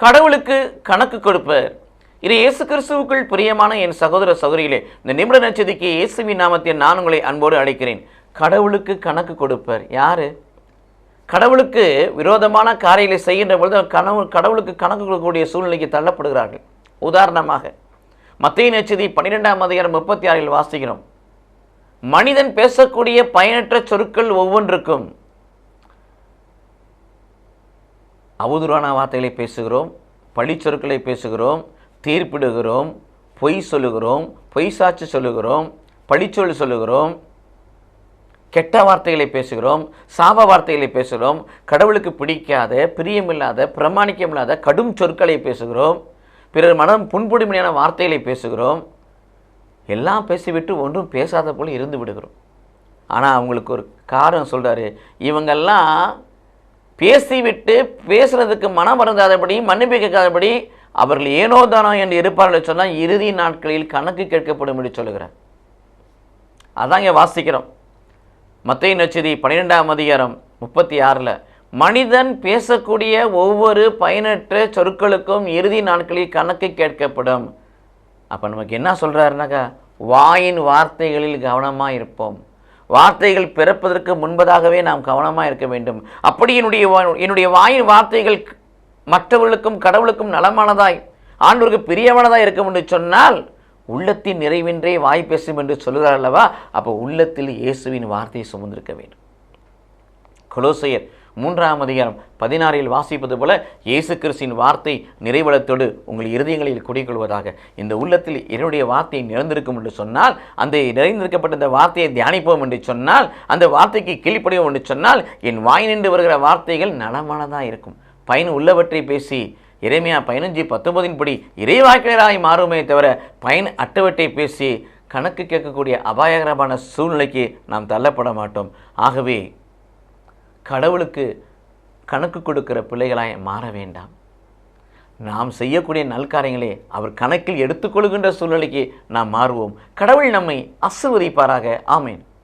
கடவுளுக்கு கணக்கு கொடுப்பர் இது இயேசு கிறிஸ்துவுக்குள் பிரியமான என் சகோதர சகோதரிகளே இந்த நிமிட நச்சதிக்கு இயேசுவின் நாமத்தில் நான் உங்களை அன்போடு அழைக்கிறேன். கடவுளுக்கு கணக்கு கொடுப்பர் யாரு? கடவுளுக்கு விரோதமான காரியங்களை செய்கின்ற பொழுது கனவு கடவுளுக்கு கணக்கு கொடுக்கக்கூடிய சூழ்நிலைக்கு தள்ளப்படுகிறார்கள். உதாரணமாக மத்திய நச்சதி பன்னிரெண்டாம் அதிகாரம் முப்பத்தி ஆறில் வாசிக்கிறோம். மனிதன் பேசக்கூடிய பயனற்ற சொற்கள் ஒவ்வொன்றுக்கும் அவதூறான வார்த்தைகளை பேசுகிறோம் பழிச்சொற்களை பேசுகிறோம் தீர்ப்பிடுகிறோம் பொய் சொல்லுகிறோம் பொய் சாட்சி சொல்லுகிறோம் பழிச்சொல் சொல்லுகிறோம் கெட்ட வார்த்தைகளை பேசுகிறோம் சாப வார்த்தைகளை பேசுகிறோம் கடவுளுக்கு பிடிக்காத பிரியமில்லாத பிரமாணிக்கமில்லாத கடும் சொற்களை பேசுகிறோம் பிறர் மனம் புண்புடுமையான வார்த்தைகளை பேசுகிறோம் எல்லாம் பேசிவிட்டு ஒன்றும் பேசாத போல இருந்து விடுகிறோம். ஆனால் அவங்களுக்கு ஒரு காரணம் சொல்கிறாரு இவங்கெல்லாம் பேசிவிட்டு பேசுறதுக்கு மனம் வருந்தாதபடி மன்னிப்பு கேட்காதபடி அவர்கள் ஏனோ தானோ என்று இருப்பார்கள் சொன்னால் இறுதி நாட்களில் கணக்கு கேட்கப்படும் என்று சொல்லுகிறார். அதான் இங்கே வாசிக்கிறோம். மத்திய நச்சதி பன்னிரெண்டாம் அதிகாரம் முப்பத்தி ஆறில் மனிதன் பேசக்கூடிய ஒவ்வொரு பயனற்ற சொற்களுக்கும் இறுதி நாட்களில் கணக்கு கேட்கப்படும். அப்போ நமக்கு என்ன சொல்கிறாருனாக்கா வாயின் வார்த்தைகளில் கவனமாக இருப்போம். வார்த்தைகள் பிறப்பதற்கு முன்பதாகவே நாம் கவனமாக இருக்க வேண்டும். அப்படி என்னுடைய வா- என்னுடைய வாயின் வார்த்தைகள் மற்றவர்களுக்கும் கடவுளுக்கும் நலமானதாய் ஆண்டோருக்கு பிரியமானதாய் இருக்கும் என்று சொன்னால் உள்ளத்தின் நிறைவின்றே வாய் பேசும் என்று சொல்கிறார் அல்லவா? அப்போ உள்ளத்தில் இயேசுவின் வார்த்தையை சுமந்திருக்க வேண்டும். கொலோசையர் மூன்றாம் அதிகாரம் பதினாறில் வாசிப்பது போல இயேசு கிறிஸ்தின் வார்த்தை நிறைவளத்தோடு உங்கள் இருதயங்களில் குடிக்கொள்வதாக இந்த உள்ளத்தில் என்னுடைய வார்த்தை நிறைந்திருக்கும் என்று சொன்னால் அந்த நிறைந்திருக்கப்பட்ட இந்த வார்த்தையை தியானிப்போம் என்று சொன்னால் அந்த வார்த்தைக்கு கீழ்ப்படிவோம் என்று சொன்னால் என் வாய் நின்று வருகிற வார்த்தைகள் நலமானதாக இருக்கும். பயன் உள்ளவற்றை பேசி இறைமையா பதினஞ்சு பத்தொன்பதின் படி இறைவாக்கினராய் மாறுமே தவிர பயன் அட்டவற்றை பேசி கணக்கு கேட்கக்கூடிய அபாயகரமான சூழ்நிலைக்கு நாம் தள்ளப்பட மாட்டோம். ஆகவே கடவுளுக்கு கணக்கு கொடுக்கிற பிள்ளைகளாய் மாற வேண்டாம். நாம் செய்யக்கூடிய நல்காரியங்களே அவர் கணக்கில் எடுத்துக்கொள்கின்ற சூழ்நிலைக்கு நாம் மாறுவோம். கடவுள் நம்மை ஆசிர்வதிப்பாராக ஆமேன்.